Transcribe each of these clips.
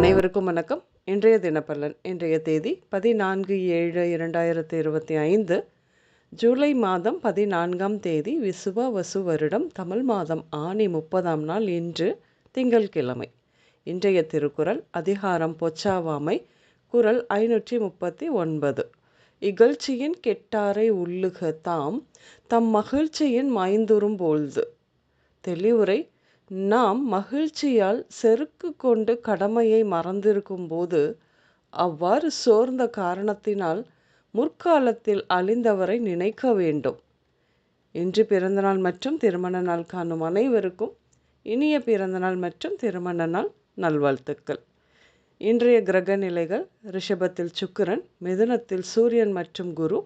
அனைவருக்கும் வணக்கம். இன்றைய தினப்பலன் இன்றைய தேதி பதினான்கு ஏழு இரண்டாயிரத்தி இருபத்தி ஐந்து ஜூலை மாதம் பதினான்காம் தேதி விசுவ வசு வருடம் தமிழ் மாதம் ஆணி முப்பதாம் நாள் இன்று திங்கள்கிழமை. இன்றைய திருக்குறள் அதிகாரம் பொச்சாவாமை குரல் ஐநூற்றி முப்பத்தி ஒன்பது. இகழ்ச்சியின் கெட்டாரை உள்ளுக தாம் தம் மகிழ்ச்சியின் மாய்ந்துரும் பொழுது. தெளிவுரை நாம் மகிழ்ச்சியால் செருக்கு கொண்டு கடமையை மறந்திருக்கும் போது அவ்வாறு சோர்ந்த காரணத்தினால் முற்காலத்தில் அழிந்தவரை நினைக்க வேண்டும். இன்று பிறந்தநாள் மற்றும் திருமண நாள் காணும் அனைவருக்கும் இனிய பிறந்தநாள் மற்றும் திருமண நாள் நல்வாழ்த்துக்கள். இன்றைய கிரக நிலைகள் ரிஷபத்தில் சுக்கிரன் மிதுனத்தில் சூரியன் மற்றும் குரு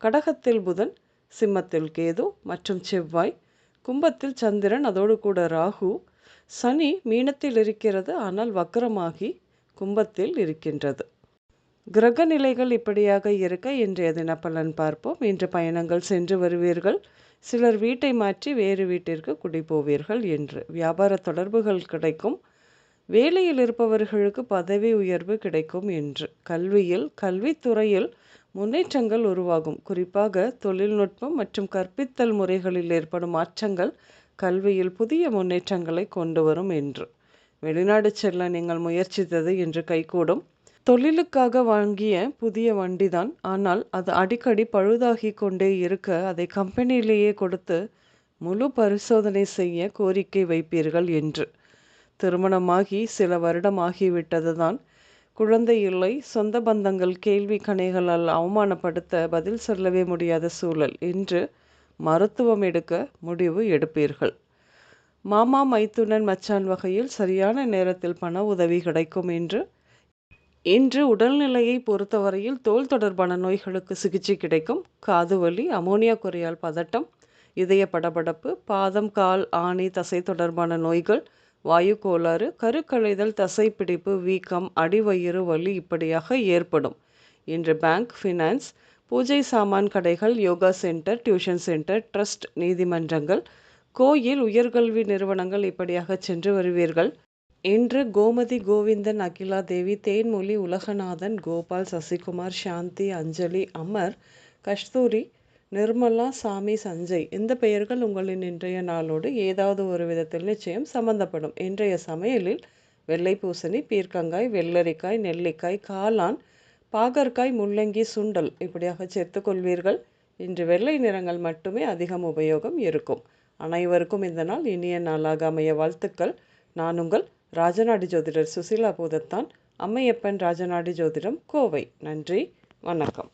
கடகத்தில் புதன் சிம்மத்தில் கேது மற்றும் செவ்வாய் கும்பத்தில் சந்திரன் அதோடு கூட ராகு சனி மீனத்தில் இருக்கிறது. ஆனால் வக்கரமாகி கும்பத்தில் இருக்கின்றது. கிரக நிலைகள் இப்படியாக இருக்க இன்றைய தினப்பலன் பார்ப்போம். இன்று பயணங்கள் சென்று வருவீர்கள். சிலர் வீட்டை மாற்றி வேறு வீட்டிற்கு குடிபோவீர்கள் என்று. வியாபார தொடர்புகள் கிடைக்கும். வேலையில் இருப்பவர்களுக்கு பதவி உயர்வு கிடைக்கும் என்று. கல்வியில் கல்வித்துறையில் முன்னேற்றங்கள் உருவாகும். குறிப்பாக தொழில்நுட்பம் மற்றும் கற்பித்தல் முறைகளில் ஏற்படும் மாற்றங்கள் கல்வியில் புதிய முன்னேற்றங்களை கொண்டு வரும் என்று. வெளிநாடு செல்ல நீங்கள் முயற்சித்தது என்று கைகூடும். தொழிலுக்காக வாங்கிய புதிய வண்டிதான். ஆனால் அது அடிக்கடி பழுதாகி கொண்டே இருக்க அதை கம்பெனியிலேயே கொடுத்து முழு பரிசோதனை செய்ய கோரிக்கை வைப்பீர்கள் என்று. திருமணமாகி சில வருடம் ஆகிவிட்டது தான் குழந்தை இல்லை சொந்த பந்தங்கள் கேள்வி கணைகளால் அவமானப்படுத்த பதில் சொல்லவே முடியாத சூழல். என்று மருத்துவம் எடுக்க முடிவு எடுப்பீர்கள். மாமா மைத்துனன் மச்சான் வகையில் சரியான நேரத்தில் பண உதவி கிடைக்கும் என்று. இன்று உடல்நிலையை பொறுத்தவரையில் தோல் தொடர்பான நோய்களுக்கு சிகிச்சை கிடைக்கும். காது வலி அமோனியா குறையால் பதட்டம் இதய படபடப்பு பாதம் கால் ஆணி தசை தொடர்பான நோய்கள் வாயு கோளாறு கருக்கலைதல் தசைப்பிடிப்பு வீக்கம் அடிவயிறு வலி இப்படியாக ஏற்படும். இன்று பேங்க் ஃபினான்ஸ் பூஜை சாமான் கடைகள் yoga centre tuition centre trust நீதிமன்றங்கள் கோயில் உயர்கல்வி நிறுவனங்கள் இப்படியாக சென்று வருவீர்கள். இன்று கோமதி கோவிந்தன் அகிலா தேவி தேன்மொழி உலகநாதன் கோபால் சசிகுமார் சாந்தி அஞ்சலி அமர் கஸ்தூரி நிர்மலா சாமி சஞ்சய். இந்த பெயர்கள் உங்களின் இன்றைய நாளோடு ஏதாவது ஒரு விதத்தில் நிச்சயம் சம்பந்தப்படும். இன்றைய சமையலில் வெள்ளை பூசணி பீர்க்கங்காய் வெள்ளரிக்காய் நெல்லிக்காய் காளான் பாகற்காய் முள்ளங்கி சுண்டல் இப்படியாக சேர்த்துக்கொள்வீர்கள் இன்று வெள்ளை நிறங்கள் மட்டுமே அதிகம் உபயோகம் இருக்கும். அனைவருக்கும் இந்த நாள் இனிய நாளாக அமைய வாழ்த்துக்கள். நான் உங்கள் ராஜநாடி ஜோதிடர் சுசிலா பூதத்தான். அம்மையப்பன் ராஜநாடி ஜோதிடம் கோவை. நன்றி. வணக்கம்.